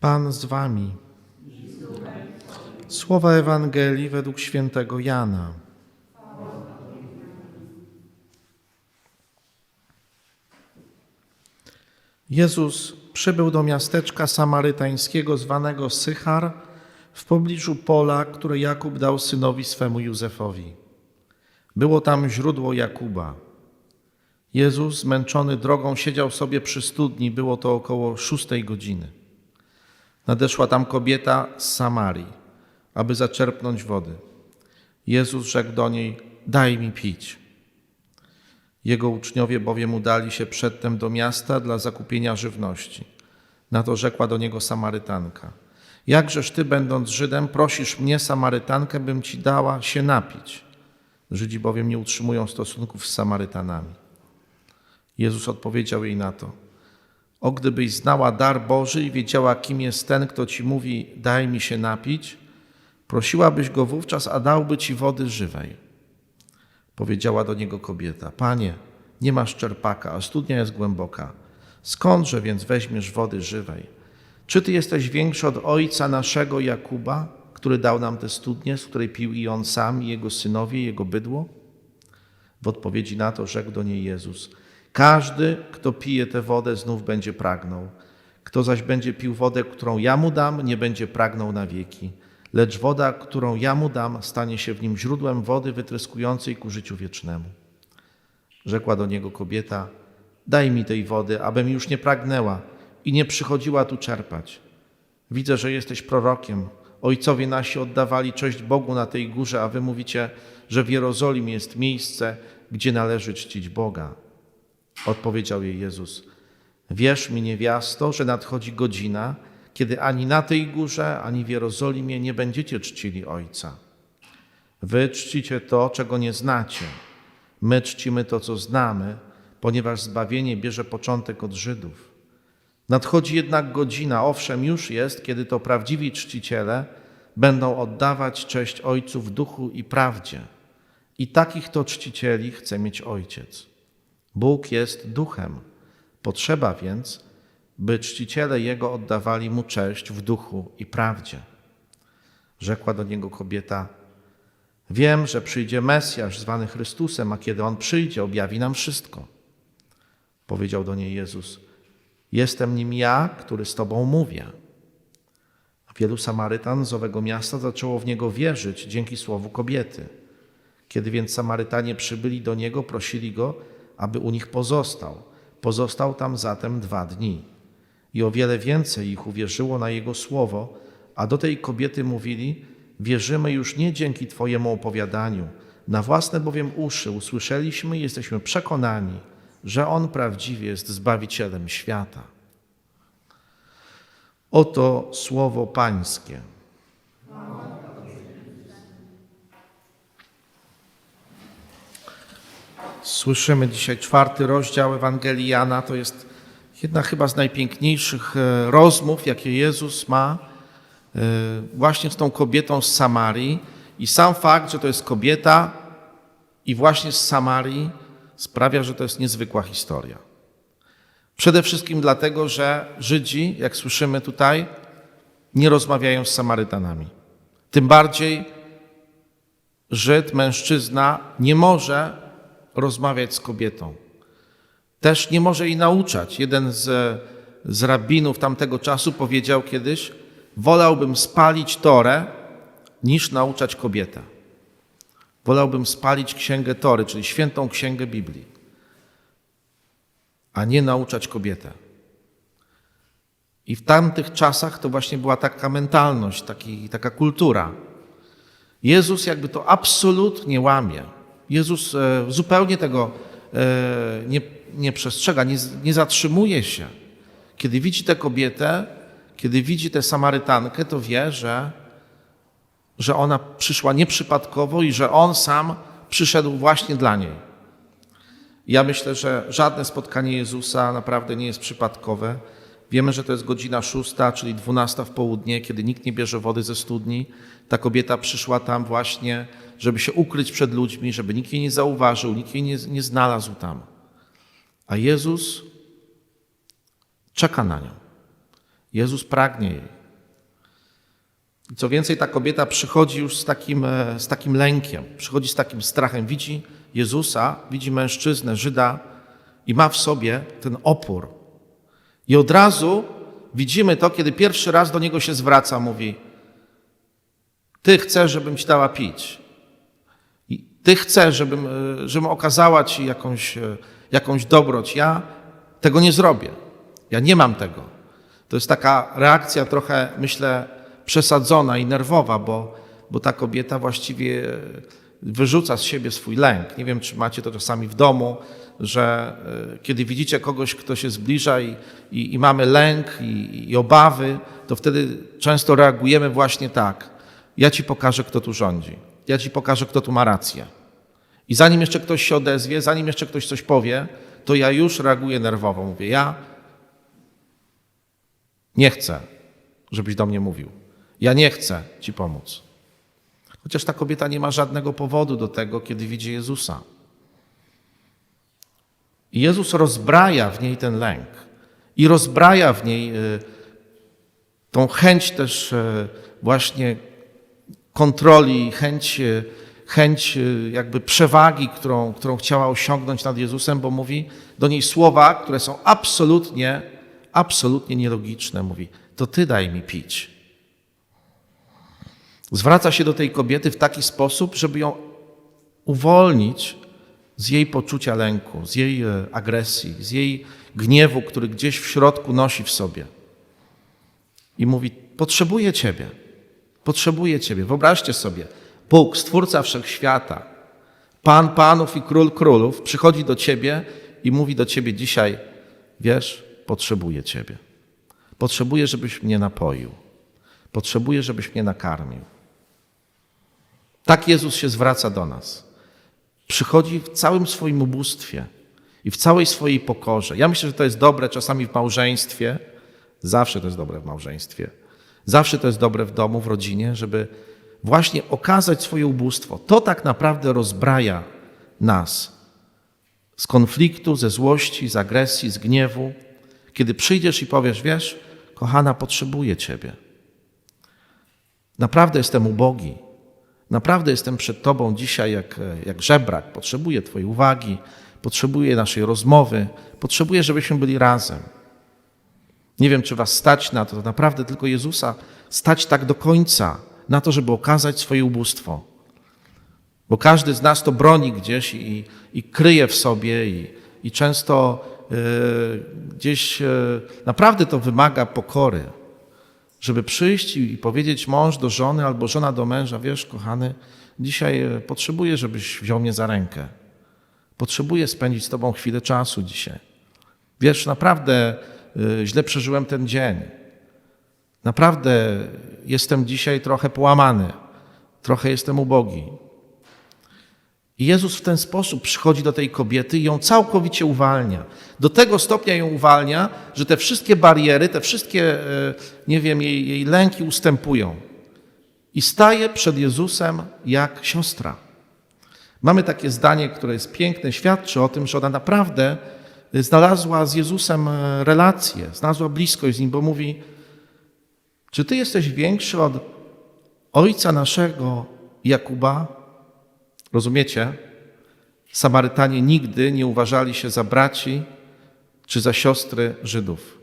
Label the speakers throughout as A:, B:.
A: Pan z wami. Słowa Ewangelii według świętego Jana. Jezus przybył do miasteczka samarytańskiego zwanego Sychar w pobliżu pola, które Jakub dał synowi swemu Józefowi. Było tam źródło Jakuba. Jezus, zmęczony drogą, siedział sobie przy studni. Było to około szóstej godziny. Nadeszła tam kobieta z Samarii, aby zaczerpnąć wody. Jezus rzekł do niej: Daj mi pić. Jego uczniowie bowiem udali się przedtem do miasta dla zakupienia żywności. Na to rzekła do niego Samarytanka: Jakżeż ty, będąc Żydem, prosisz mnie, Samarytankę, bym ci dała się napić? Żydzi bowiem nie utrzymują stosunków z Samarytanami. Jezus odpowiedział jej na to: O, gdybyś znała dar Boży i wiedziała, kim jest ten, kto ci mówi: Daj mi się napić, prosiłabyś go wówczas, a dałby ci wody żywej. Powiedziała do niego kobieta: Panie, nie masz czerpaka, a studnia jest głęboka. Skądże więc weźmiesz wody żywej? Czy ty jesteś większy od ojca naszego Jakuba, który dał nam tę studnię, z której pił i on sam, i jego synowie, i jego bydło? W odpowiedzi na to rzekł do niej Jezus: Każdy, kto pije tę wodę, znów będzie pragnął. Kto zaś będzie pił wodę, którą ja mu dam, nie będzie pragnął na wieki. Lecz woda, którą ja mu dam, stanie się w nim źródłem wody wytryskującej ku życiu wiecznemu. Rzekła do niego kobieta: Daj mi tej wody, abym już nie pragnęła i nie przychodziła tu czerpać. Widzę, że jesteś prorokiem. Ojcowie nasi oddawali cześć Bogu na tej górze, a wy mówicie, że w Jerozolimie jest miejsce, gdzie należy czcić Boga. Odpowiedział jej Jezus: Wierz mi, niewiasto, że nadchodzi godzina, kiedy ani na tej górze, ani w Jerozolimie nie będziecie czcili Ojca. Wy czcicie to, czego nie znacie. My czcimy to, co znamy, ponieważ zbawienie bierze początek od Żydów. Nadchodzi jednak godzina, owszem, już jest, kiedy to prawdziwi czciciele będą oddawać cześć Ojcu w duchu i prawdzie. I takich to czcicieli chce mieć Ojciec. Bóg jest duchem. Potrzeba więc, by czciciele Jego oddawali Mu cześć w duchu i prawdzie. Rzekła do niego kobieta: Wiem, że przyjdzie Mesjasz zwany Chrystusem, a kiedy On przyjdzie, objawi nam wszystko. Powiedział do niej Jezus: Jestem nim ja, który z Tobą mówię. Wielu Samarytan z owego miasta zaczęło w Niego wierzyć dzięki słowu kobiety. Kiedy więc Samarytanie przybyli do Niego, prosili Go, aby u nich pozostał. Pozostał tam zatem dwa dni. I o wiele więcej ich uwierzyło na Jego słowo, a do tej kobiety mówili, wierzymy już nie dzięki Twojemu opowiadaniu, na własne bowiem uszy usłyszeliśmy i jesteśmy przekonani, że On prawdziwie jest Zbawicielem świata. Oto słowo Pańskie. Słyszymy dzisiaj czwarty rozdział Ewangelii Jana. To jest jedna chyba z najpiękniejszych e, rozmów, jakie Jezus ma e, właśnie z tą kobietą z Samarii. I sam fakt, że to jest kobieta i właśnie z Samarii sprawia, że to jest niezwykła historia. Przede wszystkim dlatego, że Żydzi, jak słyszymy tutaj, nie rozmawiają z Samarytanami. Tym bardziej Żyd, mężczyzna, nie może rozmawiać z kobietą. Też nie może jej nauczać. Jeden z, z rabinów tamtego czasu powiedział kiedyś: Wolałbym spalić Torę, niż nauczać kobietę. Wolałbym spalić księgę Tory, czyli świętą księgę Biblii, a nie nauczać kobietę. I w tamtych czasach to właśnie była taka mentalność, taki, taka kultura. Jezus jakby to absolutnie łamie. Jezus e, zupełnie tego e, nie, nie przestrzega, nie, nie zatrzymuje się. Kiedy widzi tę kobietę, kiedy widzi tę Samarytankę, to wie, że, że ona przyszła nieprzypadkowo i że on sam przyszedł właśnie dla niej. Ja myślę, że żadne spotkanie Jezusa naprawdę nie jest przypadkowe. Wiemy, że to jest godzina szósta, czyli dwunasta w południe, kiedy nikt nie bierze wody ze studni. Ta kobieta przyszła tam właśnie, żeby się ukryć przed ludźmi, żeby nikt jej nie zauważył, nikt jej nie, nie znalazł tam. A Jezus czeka na nią. Jezus pragnie jej. Co więcej, ta kobieta przychodzi już z takim, e, z takim lękiem, przychodzi z takim strachem. Widzi Jezusa, widzi mężczyznę, Żyda i ma w sobie ten opór. I od razu widzimy to, kiedy pierwszy raz do niego się zwraca, mówi: Ty chcesz, żebym ci dała pić. I ty chcesz, żebym, e, żebym okazała ci jakąś, e, jakąś dobroć. Ja tego nie zrobię. Ja nie mam tego. To jest taka reakcja trochę, myślę, przesadzona i nerwowa, bo, bo ta kobieta właściwie wyrzuca z siebie swój lęk. Nie wiem, czy macie to czasami w domu, że e, kiedy widzicie kogoś, kto się zbliża i, i, i mamy lęk i, i obawy, to wtedy często reagujemy właśnie tak. Ja ci pokażę, kto tu rządzi. Ja ci pokażę, kto tu ma rację. I zanim jeszcze ktoś się odezwie, zanim jeszcze ktoś coś powie, to ja już reaguję nerwowo. Mówię, ja nie chcę, żebyś do mnie mówił. Ja nie chcę ci pomóc. Chociaż ta kobieta nie ma żadnego powodu do tego, kiedy widzi Jezusa. I Jezus rozbraja w niej ten lęk i rozbraja w niej y, tą chęć też y, właśnie kontroli, chęć, chęć jakby przewagi, którą, którą chciała osiągnąć nad Jezusem, bo mówi do niej słowa, które są absolutnie, absolutnie nielogiczne. Mówi, to ty daj mi pić. Zwraca się do tej kobiety w taki sposób, żeby ją uwolnić z jej poczucia lęku, z jej e, agresji, z jej gniewu, który gdzieś w środku nosi w sobie. I mówi: Potrzebuję Ciebie, potrzebuję Ciebie. Wyobraźcie sobie, Bóg, Stwórca Wszechświata, Pan Panów i Król Królów, przychodzi do Ciebie i mówi do Ciebie dzisiaj: Wiesz, potrzebuję Ciebie. Potrzebuję, żebyś mnie napoił. Potrzebuję, żebyś mnie nakarmił. Tak Jezus się zwraca do nas. Przychodzi w całym swoim ubóstwie i w całej swojej pokorze. Ja myślę, że to jest dobre czasami w małżeństwie. Zawsze to jest dobre w małżeństwie. Zawsze to jest dobre w domu, w rodzinie, żeby właśnie okazać swoje ubóstwo. To tak naprawdę rozbraja nas z konfliktu, ze złości, z agresji, z gniewu. Kiedy przyjdziesz i powiesz, wiesz, kochana, potrzebuję Ciebie. Naprawdę jestem ubogi. Naprawdę jestem przed Tobą dzisiaj jak, jak żebrak. Potrzebuję Twojej uwagi, potrzebuję naszej rozmowy, potrzebuję, żebyśmy byli razem. Nie wiem, czy Was stać na to, to naprawdę tylko Jezusa stać tak do końca, na to, żeby okazać swoje ubóstwo. Bo każdy z nas to broni gdzieś i, i kryje w sobie, i, i często yy, gdzieś yy, naprawdę to wymaga pokory żeby przyjść i powiedzieć mąż do żony albo żona do męża, wiesz, kochany, dzisiaj e, potrzebuję, żebyś wziął mnie za rękę. Potrzebuję spędzić z Tobą chwilę czasu dzisiaj. Wiesz, naprawdę źle przeżyłem ten dzień. Naprawdę jestem dzisiaj trochę połamany, trochę jestem ubogi. I Jezus w ten sposób przychodzi do tej kobiety i ją całkowicie uwalnia. Do tego stopnia ją uwalnia, że te wszystkie bariery, te wszystkie, e, nie wiem, jej, jej lęki ustępują. I staje przed Jezusem jak siostra. Mamy takie zdanie, które jest piękne, świadczy o tym, że ona naprawdę znalazła z Jezusem e, relację, znalazła bliskość z Nim, bo mówi, czy Ty jesteś większy od ojca naszego Jakuba, Rozumiecie? Samarytanie nigdy nie uważali się za braci czy za siostry Żydów.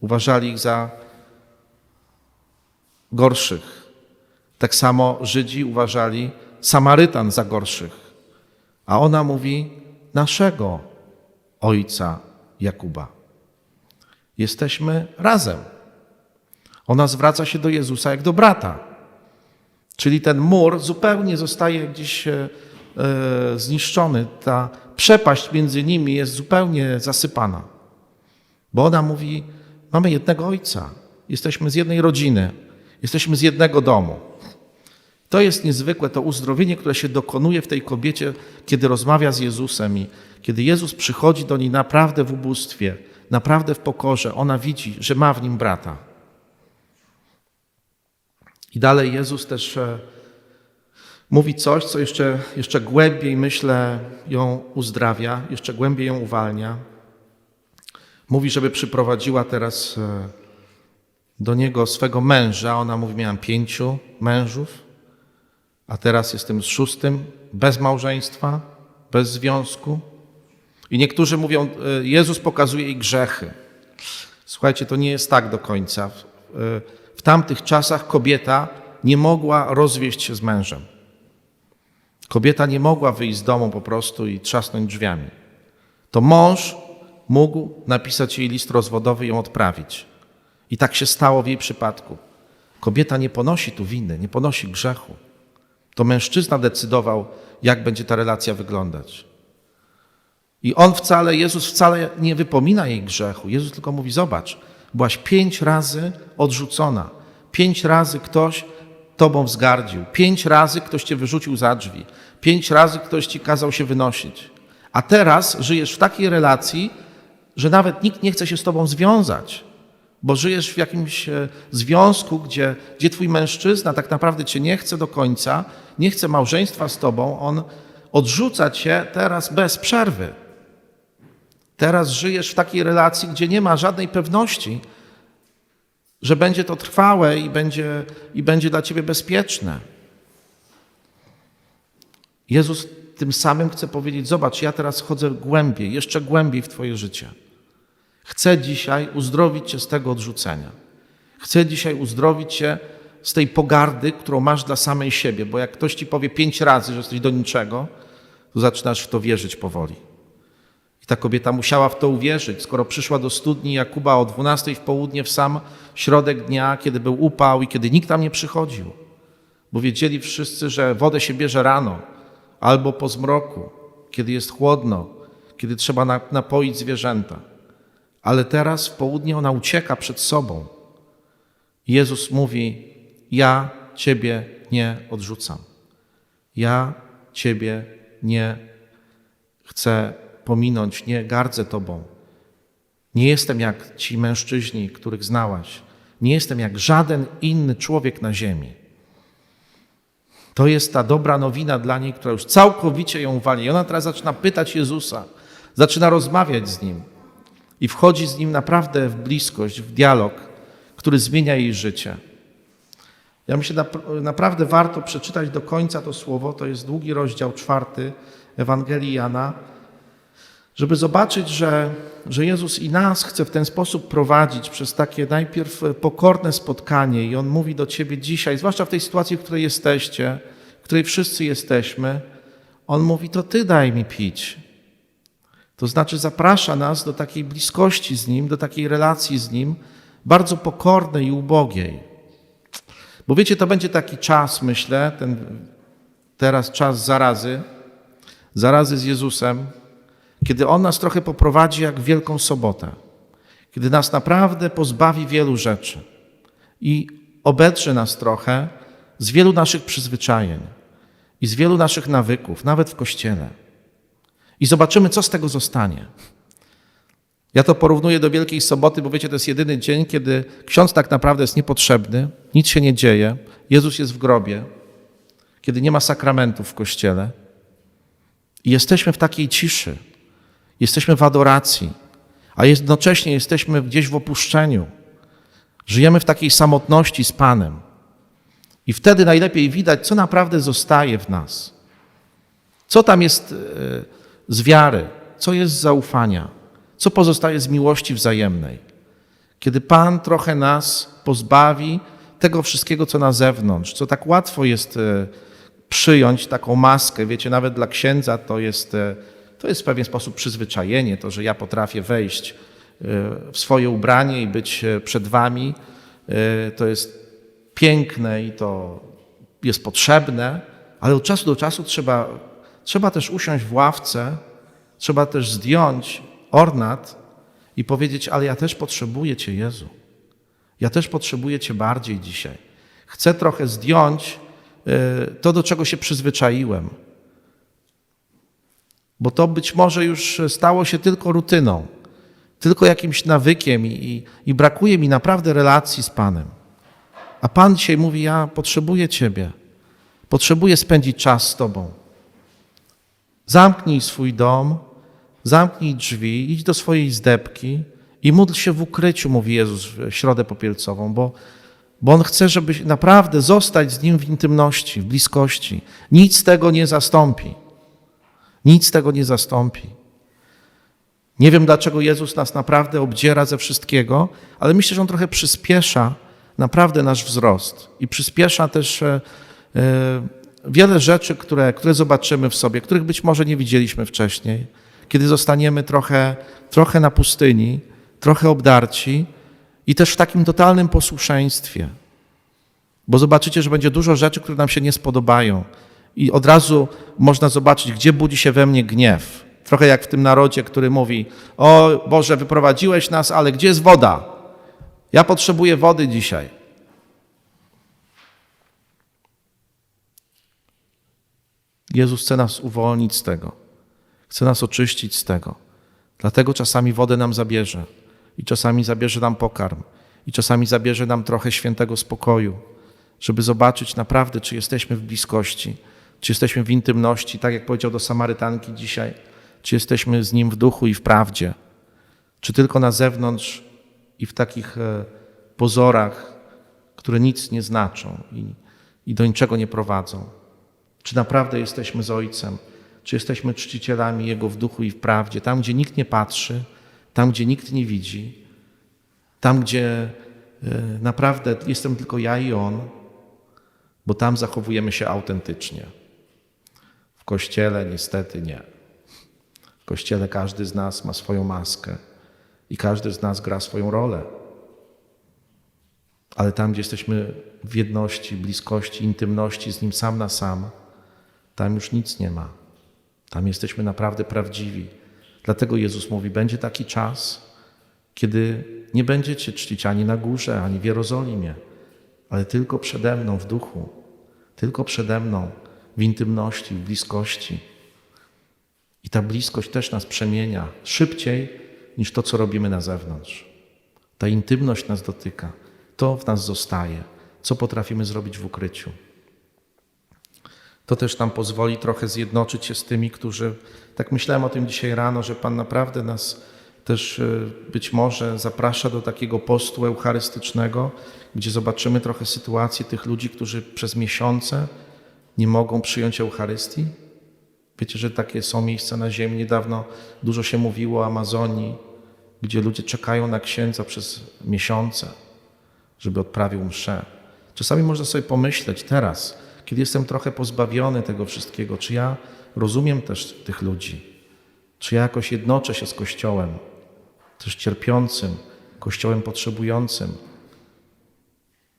A: Uważali ich za gorszych. Tak samo Żydzi uważali Samarytan za gorszych. A ona mówi naszego ojca Jakuba. Jesteśmy razem. Ona zwraca się do Jezusa jak do brata. Czyli ten mur zupełnie zostaje gdzieś e, e, zniszczony. Ta przepaść między nimi jest zupełnie zasypana. Bo ona mówi: Mamy jednego ojca, jesteśmy z jednej rodziny, jesteśmy z jednego domu. To jest niezwykłe, to uzdrowienie, które się dokonuje w tej kobiecie, kiedy rozmawia z Jezusem i kiedy Jezus przychodzi do niej naprawdę w ubóstwie, naprawdę w pokorze. Ona widzi, że ma w nim brata. I dalej Jezus też e, mówi coś, co jeszcze, jeszcze głębiej, myślę, ją uzdrawia, jeszcze głębiej ją uwalnia. Mówi, żeby przyprowadziła teraz e, do niego swego męża. Ona mówi: Miałam pięciu mężów, a teraz jestem z szóstym, bez małżeństwa, bez związku. I niektórzy mówią: e, Jezus pokazuje jej grzechy. Słuchajcie, to nie jest tak do końca. E, w tamtych czasach kobieta nie mogła rozwieść się z mężem. Kobieta nie mogła wyjść z domu po prostu i trzasnąć drzwiami. To mąż mógł napisać jej list rozwodowy i ją odprawić. I tak się stało w jej przypadku. Kobieta nie ponosi tu winy, nie ponosi grzechu. To mężczyzna decydował, jak będzie ta relacja wyglądać. I on wcale, Jezus wcale nie wypomina jej grzechu. Jezus tylko mówi: Zobacz, byłaś pięć razy odrzucona. Pięć razy ktoś tobą wzgardził. Pięć razy ktoś cię wyrzucił za drzwi. Pięć razy ktoś ci kazał się wynosić. A teraz żyjesz w takiej relacji, że nawet nikt nie chce się z tobą związać, bo żyjesz w jakimś e, związku, gdzie, gdzie twój mężczyzna tak naprawdę cię nie chce do końca, nie chce małżeństwa z tobą, on odrzuca cię teraz bez przerwy. Teraz żyjesz w takiej relacji, gdzie nie ma żadnej pewności, że będzie to trwałe i będzie, i będzie dla ciebie bezpieczne. Jezus tym samym chce powiedzieć: Zobacz, ja teraz chodzę głębiej, jeszcze głębiej w Twoje życie. Chcę dzisiaj uzdrowić Cię z tego odrzucenia. Chcę dzisiaj uzdrowić Cię z tej pogardy, którą masz dla samej siebie, bo jak ktoś Ci powie pięć razy, że jesteś do niczego, to zaczynasz w to wierzyć powoli. Ta kobieta musiała w to uwierzyć, skoro przyszła do studni Jakuba o 12 w południe, w sam środek dnia, kiedy był upał i kiedy nikt tam nie przychodził. Bo wiedzieli wszyscy, że wodę się bierze rano albo po zmroku, kiedy jest chłodno, kiedy trzeba na- napoić zwierzęta. Ale teraz w południe ona ucieka przed sobą. Jezus mówi: Ja Ciebie nie odrzucam. Ja Ciebie nie chcę pominąć, nie gardzę Tobą. Nie jestem jak ci mężczyźni, których znałaś. Nie jestem jak żaden inny człowiek na ziemi. To jest ta dobra nowina dla niej, która już całkowicie ją uwalnia. I ona teraz zaczyna pytać Jezusa, zaczyna rozmawiać z Nim i wchodzi z Nim naprawdę w bliskość, w dialog, który zmienia jej życie. Ja myślę, nap- naprawdę warto przeczytać do końca to słowo. To jest długi rozdział czwarty Ewangelii Jana, żeby zobaczyć, że, że Jezus i nas chce w ten sposób prowadzić przez takie najpierw pokorne spotkanie i On mówi do Ciebie dzisiaj, zwłaszcza w tej sytuacji, w której jesteście, w której wszyscy jesteśmy, On mówi, to Ty daj mi pić. To znaczy zaprasza nas do takiej bliskości z Nim, do takiej relacji z Nim, bardzo pokornej i ubogiej. Bo wiecie, to będzie taki czas, myślę, ten teraz czas zarazy, zarazy z Jezusem, kiedy On nas trochę poprowadzi jak Wielką Sobotę, kiedy nas naprawdę pozbawi wielu rzeczy i obedrze nas trochę z wielu naszych przyzwyczajeń i z wielu naszych nawyków, nawet w Kościele. I zobaczymy, co z tego zostanie. Ja to porównuję do Wielkiej Soboty, bo wiecie, to jest jedyny dzień, kiedy ksiądz tak naprawdę jest niepotrzebny, nic się nie dzieje, Jezus jest w grobie, kiedy nie ma sakramentów w Kościele. I jesteśmy w takiej ciszy, jesteśmy w adoracji, a jednocześnie jesteśmy gdzieś w opuszczeniu. Żyjemy w takiej samotności z Panem. I wtedy najlepiej widać, co naprawdę zostaje w nas. Co tam jest e, z wiary, co jest z zaufania, co pozostaje z miłości wzajemnej. Kiedy Pan trochę nas pozbawi tego wszystkiego, co na zewnątrz, co tak łatwo jest e, przyjąć taką maskę, wiecie, nawet dla księdza to jest, e, to jest w pewien sposób przyzwyczajenie, to, że ja potrafię wejść e, w swoje ubranie i być e, przed wami, e, to jest piękne i to jest potrzebne, ale od czasu do czasu trzeba, trzeba też usiąść w ławce, trzeba też zdjąć ornat i powiedzieć, ale ja też potrzebuję Cię, Jezu. Ja też potrzebuję Cię bardziej dzisiaj. Chcę trochę zdjąć to, do czego się przyzwyczaiłem. Bo to być może już stało się tylko rutyną, tylko jakimś nawykiem i, i, brakuje mi naprawdę relacji z Panem. A Pan dzisiaj mówi: Ja potrzebuję Ciebie, potrzebuję spędzić czas z Tobą. Zamknij swój dom, zamknij drzwi, idź do swojej zdebki I módl się w ukryciu, mówi Jezus w środę popielcową, bo, bo On chce, żeby naprawdę zostać z Nim w intymności, w bliskości. Nic tego nie zastąpi. Nic tego nie zastąpi. Nie wiem, dlaczego Jezus nas naprawdę obdziera ze wszystkiego, ale myślę, że On trochę przyspiesza naprawdę nasz wzrost i przyspiesza też e, e, wiele rzeczy, które, które zobaczymy w sobie, których być może nie widzieliśmy wcześniej. Kiedy zostaniemy trochę, trochę na pustyni, trochę obdarci i też w takim totalnym posłuszeństwie. Bo zobaczycie, że będzie dużo rzeczy, które nam się nie spodobają. I od razu można zobaczyć, gdzie budzi się we mnie gniew. Trochę jak w tym narodzie, który mówi: O Boże, wyprowadziłeś nas, ale gdzie jest woda? Ja potrzebuję wody dzisiaj. Jezus chce nas uwolnić z tego. Chce nas oczyścić z tego. Dlatego czasami wodę nam zabierze. I czasami zabierze nam pokarm. I czasami zabierze nam trochę świętego spokoju, żeby zobaczyć naprawdę, czy jesteśmy w bliskości, czy jesteśmy w intymności, tak jak powiedział do Samarytanki dzisiaj, czy jesteśmy z Nim w duchu i w prawdzie, czy tylko na zewnątrz i w takich e, pozorach, które nic nie znaczą i, i do niczego nie prowadzą. Czy naprawdę jesteśmy z Ojcem, czy jesteśmy czcicielami Jego w duchu i w prawdzie, tam gdzie nikt nie patrzy, tam gdzie nikt nie widzi, tam gdzie e, naprawdę jestem tylko ja i On, bo tam zachowujemy się autentycznie. Kościele niestety nie. W kościele każdy z nas ma swoją maskę i każdy z nas gra swoją rolę. Ale tam, gdzie jesteśmy w jedności, bliskości, intymności z Nim sam na sam, tam już nic nie ma. Tam jesteśmy naprawdę prawdziwi. Dlatego Jezus mówi: Będzie taki czas, kiedy nie będziecie czcić ani na górze, ani w Jerozolimie, ale tylko przede mną w duchu, tylko przede mną w intymności, w bliskości. I ta bliskość też nas przemienia szybciej niż to, co robimy na zewnątrz. Ta intymność nas dotyka, to w nas zostaje, co potrafimy zrobić w ukryciu. To też nam pozwoli trochę zjednoczyć się z tymi, którzy, tak myślałem o tym dzisiaj rano, że Pan naprawdę nas też e, być może zaprasza do takiego postu eucharystycznego, gdzie zobaczymy trochę sytuację tych ludzi, którzy przez miesiące nie mogą przyjąć Eucharystii. Wiecie, że takie są miejsca na ziemi. Niedawno dużo się mówiło o Amazonii, gdzie ludzie czekają na księdza przez miesiące, żeby odprawił mszę. Czasami można sobie pomyśleć teraz, kiedy jestem trochę pozbawiony tego wszystkiego, czy ja rozumiem też tych ludzi, czy ja jakoś jednoczę się z Kościołem, też cierpiącym, Kościołem potrzebującym,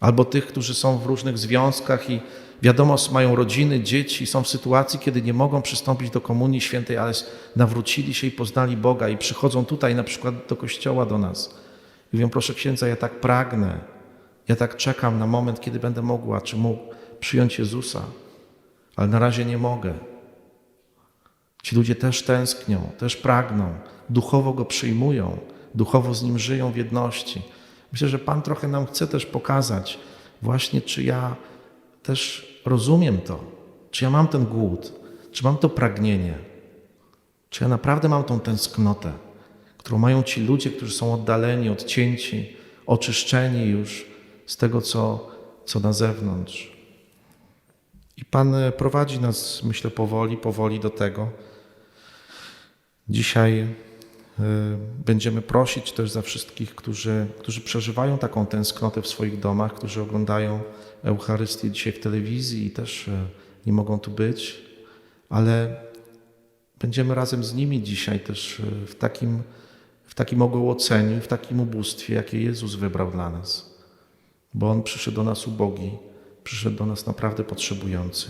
A: albo tych, którzy są w różnych związkach i wiadomo, mają rodziny, dzieci, są w sytuacji, kiedy nie mogą przystąpić do Komunii Świętej, ale nawrócili się i poznali Boga i przychodzą tutaj na przykład do Kościoła do nas i mówią, proszę księdza, ja tak pragnę, ja tak czekam na moment, kiedy będę mogła, czy mógł przyjąć Jezusa, ale na razie nie mogę. Ci ludzie też tęsknią, też pragną, duchowo Go przyjmują, duchowo z Nim żyją w jedności. Myślę, że Pan trochę nam chce też pokazać właśnie, czy ja też rozumiem to, czy ja mam ten głód, czy mam to pragnienie, czy ja naprawdę mam tą tęsknotę, którą mają ci ludzie, którzy są oddaleni, odcięci, oczyszczeni już z tego, co, co na zewnątrz. I Pan prowadzi nas, myślę, powoli, powoli do tego. Dzisiaj będziemy prosić też za wszystkich, którzy, którzy przeżywają taką tęsknotę w swoich domach, którzy oglądają Eucharystię dzisiaj w telewizji i też y, nie mogą tu być, ale będziemy razem z nimi dzisiaj też y, w takim, w takim ogołoceniu, w takim ubóstwie, jakie Jezus wybrał dla nas. Bo On przyszedł do nas ubogi, przyszedł do nas naprawdę potrzebujący.